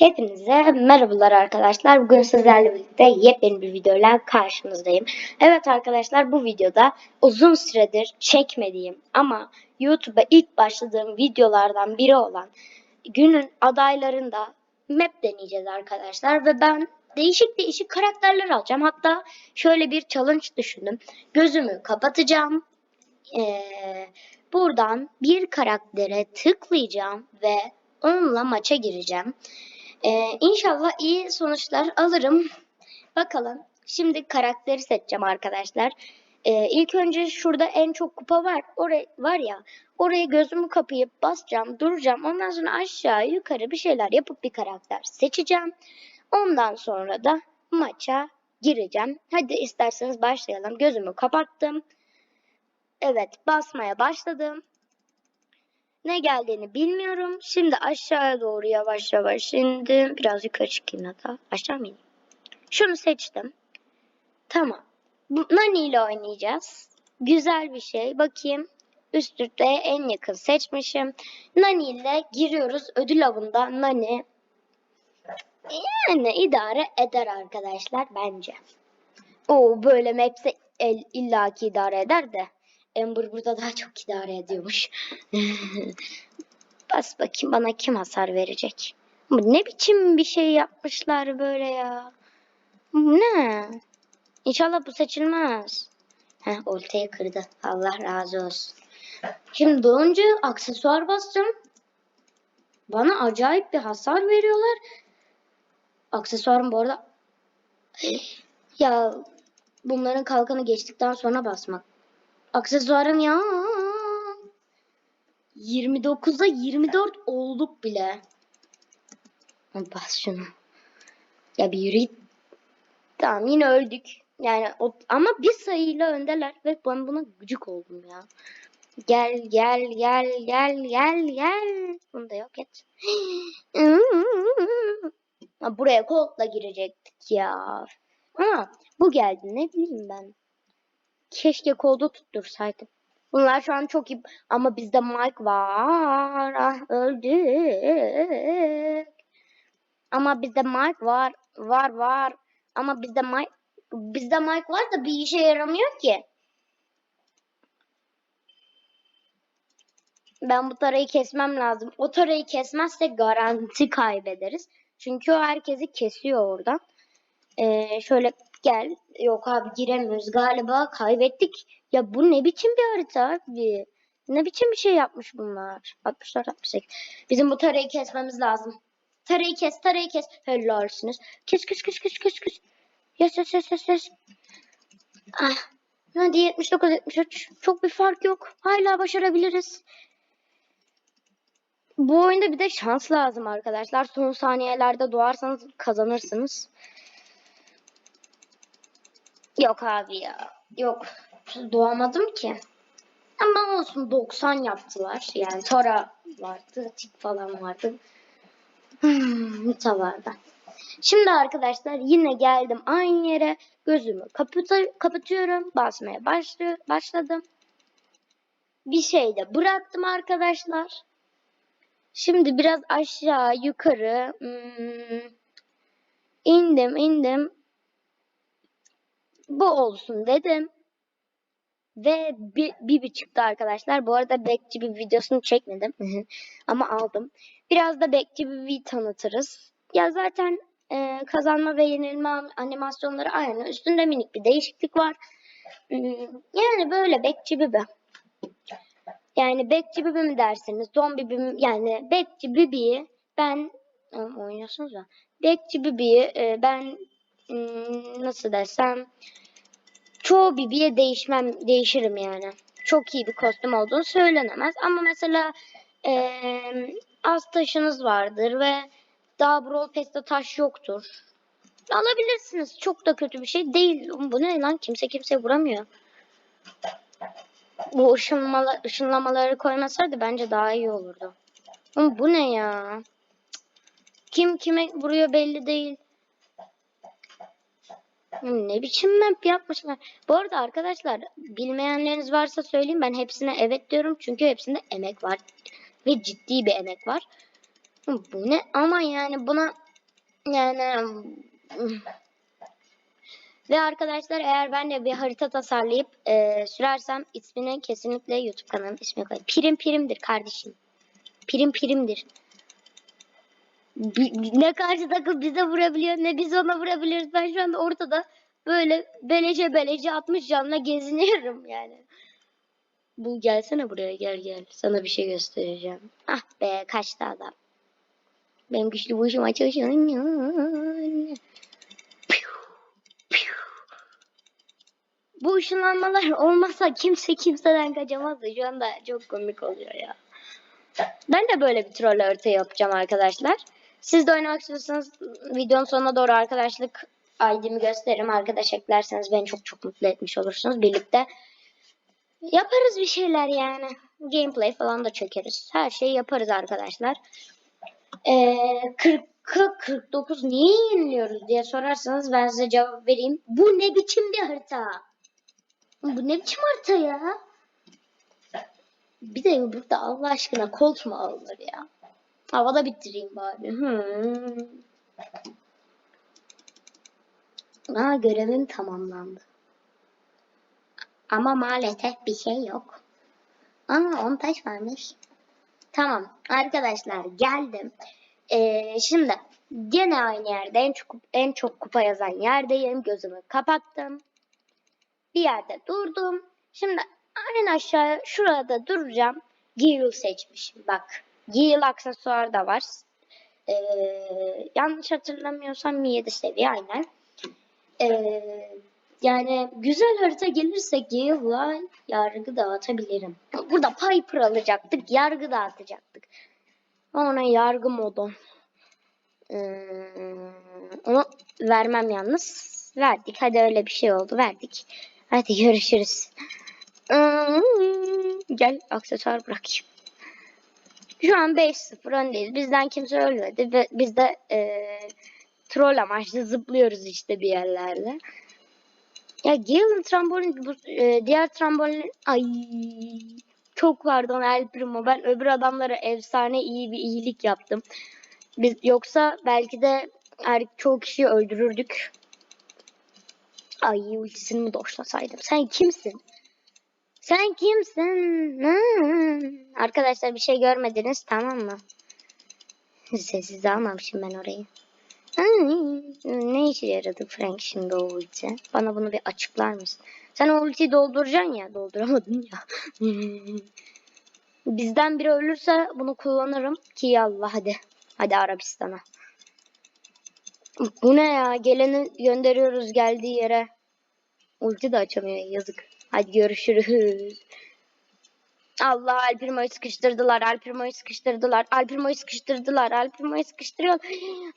Hepinize merhabalar arkadaşlar. Bugün sizlerle birlikte yepyeni bir videoyla karşınızdayım. Evet arkadaşlar bu videoda uzun süredir çekmediğim ama YouTube'a ilk başladığım videolardan biri olan günün adaylarında map deneyeceğiz arkadaşlar. Ve ben değişik değişik karakterler alacağım. Hatta şöyle bir challenge düşündüm. Gözümü kapatacağım. Ee, buradan bir karaktere tıklayacağım ve onunla maça gireceğim. Ee, inşallah iyi sonuçlar alırım. Bakalım. Şimdi karakteri seçeceğim arkadaşlar. Ee, ilk önce şurada en çok kupa var. Oraya var ya. Oraya gözümü kapayıp basacağım, duracağım. Ondan sonra aşağı yukarı bir şeyler yapıp bir karakter seçeceğim. Ondan sonra da maça gireceğim. Hadi isterseniz başlayalım. Gözümü kapattım. Evet, basmaya başladım. Ne geldiğini bilmiyorum. Şimdi aşağıya doğru yavaş yavaş indim. Biraz yukarı çıkayım hatta. Aşağı mı ineyim? Şunu seçtim. Tamam. Bu, Nani ile oynayacağız. Güzel bir şey. Bakayım. Üst üste en yakın seçmişim. Nani ile giriyoruz. Ödül avında Nani yani idare eder arkadaşlar bence. O böyle mapse illaki idare eder de. Amber burada daha çok idare ediyormuş. Bas bakayım bana kim hasar verecek? Bu ne biçim bir şey yapmışlar böyle ya? Ne? İnşallah bu seçilmez. Heh, oltayı kırdı. Allah razı olsun. Şimdi önce aksesuar basacağım. Bana acayip bir hasar veriyorlar. Aksesuarım bu arada... Ya bunların kalkanı geçtikten sonra basmak. Aksesuarım ya. 29'da 24 olduk bile. Bas şunu. Ya bir yürü. Tamam yine öldük. Yani ama bir sayıyla öndeler ve ben buna gıcık oldum ya. Gel gel gel gel gel gel. Bunu da yok et. Buraya Colt'la girecektik ya. Ama bu geldi ne bileyim ben. Keşke kolda tuttursaydım. Bunlar şu an çok iyi ama bizde Mike var. Ah öldük. Ama bizde Mike var. Var var. Ama bizde Mike bizde Mike var da bir işe yaramıyor ki. Ben bu tarayı kesmem lazım. O tarayı kesmezsek garanti kaybederiz. Çünkü o herkesi kesiyor oradan. Ee, şöyle gel. Yok abi giremiyoruz. Galiba kaybettik. Ya bu ne biçim bir harita abi? Ne biçim bir şey yapmış bunlar? 64 68. Bizim bu tarayı kesmemiz lazım. Tarayı kes, tarayı kes. Helalsiniz. Kes kes kes kes kes kes. Yes yes yes yes yes. Ah. Hadi 79 73. Çok bir fark yok. Hala başarabiliriz. Bu oyunda bir de şans lazım arkadaşlar. Son saniyelerde doğarsanız kazanırsınız. Yok abi ya. Yok. Doğamadım ki. Ama olsun 90 yaptılar. Yani Tora vardı. Tik falan vardı. Hmm, Nita vardı. Şimdi arkadaşlar yine geldim aynı yere. Gözümü kapata- kapatıyorum. Basmaya başlı başladım. Bir şey de bıraktım arkadaşlar. Şimdi biraz aşağı yukarı hmm, indim indim bu olsun dedim. Ve bir, bir, bir çıktı arkadaşlar. Bu arada bekçi bir videosunu çekmedim. Ama aldım. Biraz da bekçi bir bir tanıtırız. Ya zaten e, kazanma ve yenilme animasyonları aynı. Üstünde minik bir değişiklik var. Hmm, yani böyle bekçi bibi. Yani bekçi bibi mi derseniz, zombi bibi mi? Yani bekçi bibiyi ben oynuyorsunuz ya. Bekçi bibiyi e, ben nasıl desem çoğu bibiye değişmem değişirim yani. Çok iyi bir kostüm olduğunu söylenemez. Ama mesela eee, az taşınız vardır ve daha Brawl Pass'te taş yoktur. Alabilirsiniz. Çok da kötü bir şey değil. Bu ne lan? Kimse kimseye vuramıyor. Bu ışınmalı, ışınlamaları koymasaydı bence daha iyi olurdu. Ama bu ne ya? Kim kime vuruyor belli değil. Ne biçim map yapmışlar. Bu arada arkadaşlar bilmeyenleriniz varsa söyleyeyim ben hepsine evet diyorum. Çünkü hepsinde emek var. Ve ciddi bir emek var. Bu ne ama yani buna Yani ve arkadaşlar eğer ben de bir harita tasarlayıp e, sürersem ismini kesinlikle YouTube kanalının ismini koyayım. Pirim pirimdir kardeşim. Pirim pirimdir. Ne karşı takım bize vurabiliyor ne biz ona vurabiliyoruz. Ben şu anda ortada böyle belece belece 60 canla geziniyorum yani. Bu gelsene buraya gel gel. Sana bir şey göstereceğim. Ah be kaçtı adam. Benim güçlü bu işim açılıyor. Bu ışınlanmalar olmasa kimse kimseden kaçamazdı. Şu anda çok komik oluyor ya. Ben de böyle bir troll harita yapacağım arkadaşlar. Siz de oynamak istiyorsanız videonun sonuna doğru arkadaşlık ID'mi gösteririm. Arkadaş eklerseniz beni çok çok mutlu etmiş olursunuz. Birlikte yaparız bir şeyler yani. Gameplay falan da çekeriz. Her şeyi yaparız arkadaşlar. Ee, 40 49 niye yeniliyoruz diye sorarsanız ben size cevap vereyim. Bu ne biçim bir harita? Bu ne biçim harita ya? Bir de burada Allah aşkına kolt mu alınır ya? Havada bitireyim bari. Hmm. Aa görevim tamamlandı. Ama maalesef bir şey yok. Aa 10 taş varmış. Tamam arkadaşlar geldim. Ee, şimdi gene aynı yerde en çok en çok kupa yazan yerdeyim. Gözümü kapattım. Bir yerde durdum. Şimdi en aşağı şurada duracağım. Gale seçmişim. Bak. Gale aksesuar da var. Ee, yanlış hatırlamıyorsam 7 seviye aynen. Ee, yani güzel harita gelirse Gale'la yargı dağıtabilirim. Burada Piper alacaktık. Yargı dağıtacaktık. Ona yargı modu. Ee, onu vermem yalnız. Verdik. Hadi öyle bir şey oldu. Verdik. Hadi görüşürüz. Hmm, Gel aksesuar bırakayım. Şu an 5-0 öndeyiz. Bizden kimse ölmedi ve biz de e, troll amaçlı zıplıyoruz işte bir yerlerde. Ya Gale'ın trambolin bu e, diğer trambolin ay çok pardon El Primo ben öbür adamlara efsane iyi bir iyilik yaptım. Biz yoksa belki de er, çoğu kişiyi öldürürdük. Ay ultisini mi doşlasaydım? Sen kimsin? Sen kimsin? Hmm. Arkadaşlar bir şey görmediniz tamam mı? Sessiz almamışım ben orayı. Hmm. Ne işe yaradı Frank şimdi o ulti? Bana bunu bir açıklar mısın? Sen o ultiyi dolduracaksın ya. Dolduramadın ya. Bizden biri ölürse bunu kullanırım ki yallah hadi. Hadi Arabistan'a. Bu ne ya? Geleni gönderiyoruz geldiği yere. Ulti de açamıyor yazık. Hadi görüşürüz. Allah Alpirmo'yu sıkıştırdılar. Alpirmo'yu sıkıştırdılar. Alpirmo'yu sıkıştırdılar. Alpirmo'yu sıkıştırıyor.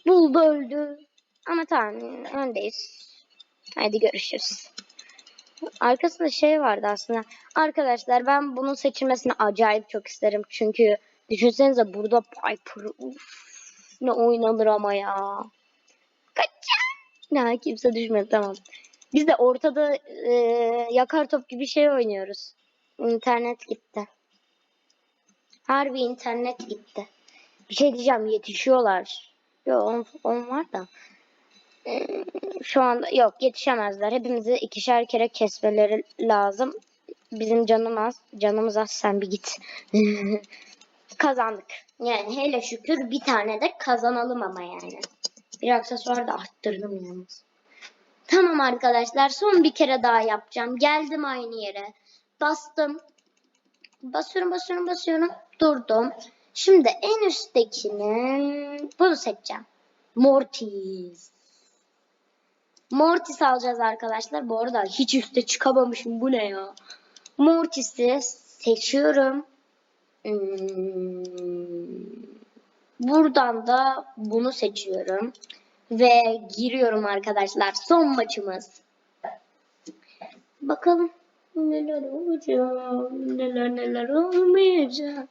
Buldu öldü. Ama tamam öndeyiz. Hadi görüşürüz. Arkasında şey vardı aslında. Arkadaşlar ben bunun seçilmesini acayip çok isterim. Çünkü düşünsenize burada Piper. Uf, ne oynanır ama ya. Kaçın. Ya kimse düşmedi tamam. Biz de ortada e, yakar top gibi şey oynuyoruz. İnternet gitti. Harbi internet gitti. Bir şey diyeceğim yetişiyorlar. Yok on, on var da. E, şu anda yok yetişemezler. Hepimizi ikişer kere kesmeleri lazım. Bizim canım az. Canımız az sen bir git. Kazandık. Yani hele şükür bir tane de kazanalım ama yani. Bir aksesuar da arttırdım yalnız. Tamam arkadaşlar son bir kere daha yapacağım. Geldim aynı yere. Bastım. Basıyorum basıyorum basıyorum. Durdum. Şimdi en üsttekini bunu seçeceğim. Mortis. Mortis alacağız arkadaşlar. Bu arada hiç üste çıkamamışım. Bu ne ya? Mortis'i seçiyorum. Hmm. Buradan da bunu seçiyorum. Ve giriyorum arkadaşlar. Son maçımız. Bakalım neler olacak. Neler neler olmayacak.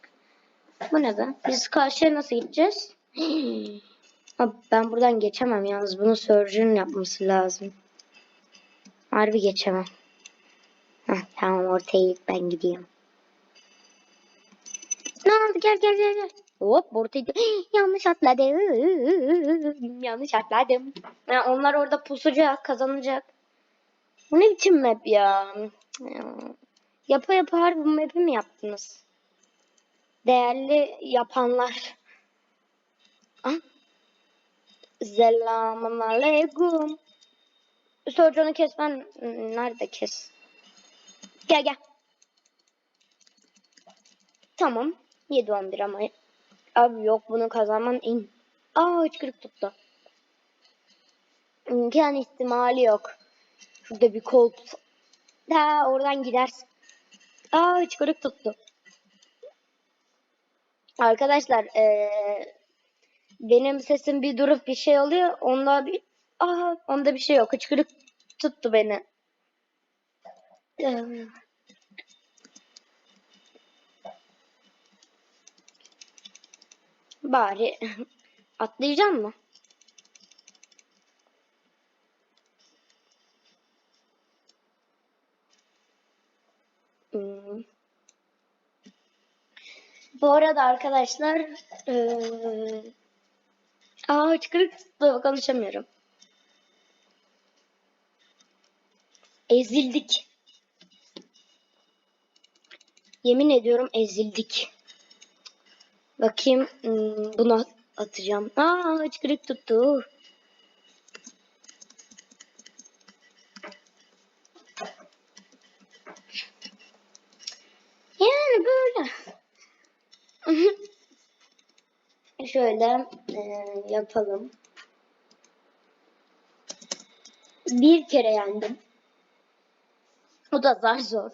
Bu ne be? Biz karşıya nasıl gideceğiz? Ben buradan geçemem yalnız. Bunu Surgeon'un yapması lazım. Harbi geçemem. Heh, tamam ortaya ben gidiyorum. Ne oldu? Gel gel gel gel. Hop ortaya yanlış atladım. Yanlış atladım. Ha, onlar orada pusacak, kazanacak. Bu ne biçim map ya? Ya. Yapa yapa bu map'i mi yaptınız? Değerli yapanlar. Ah. Selamun aleyküm. Sorucunu kes ben. Nerede kes? Gel gel. Tamam. 7-11 ama. Abi yok bunu kazanman in. Aa hıçkırık tuttu. İmkan ihtimali yok. Şurada bir kol. Ha oradan gidersin. Aa hıçkırık tuttu. Arkadaşlar eee, benim sesim bir durup bir şey oluyor. Onda bir Aa, onda bir şey yok. Hıçkırık tuttu beni. Bari atlayacağım mı? Hmm. Bu arada arkadaşlar eee Aa tuttu. Konuşamıyorum. Ezildik. Yemin ediyorum ezildik. Bakayım hmm, bunu atacağım. Aa hıçkırık tuttu. Yani böyle. Şöyle e, yapalım. Bir kere yendim. O da zar zor.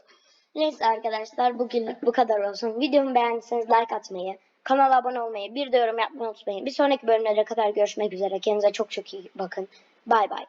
Neyse arkadaşlar bugünlük bu kadar olsun. Videomu beğendiyseniz like atmayı, kanala abone olmayı, bir de yorum yapmayı unutmayın. Bir sonraki bölümlere kadar görüşmek üzere. Kendinize çok çok iyi bakın. Bay bay.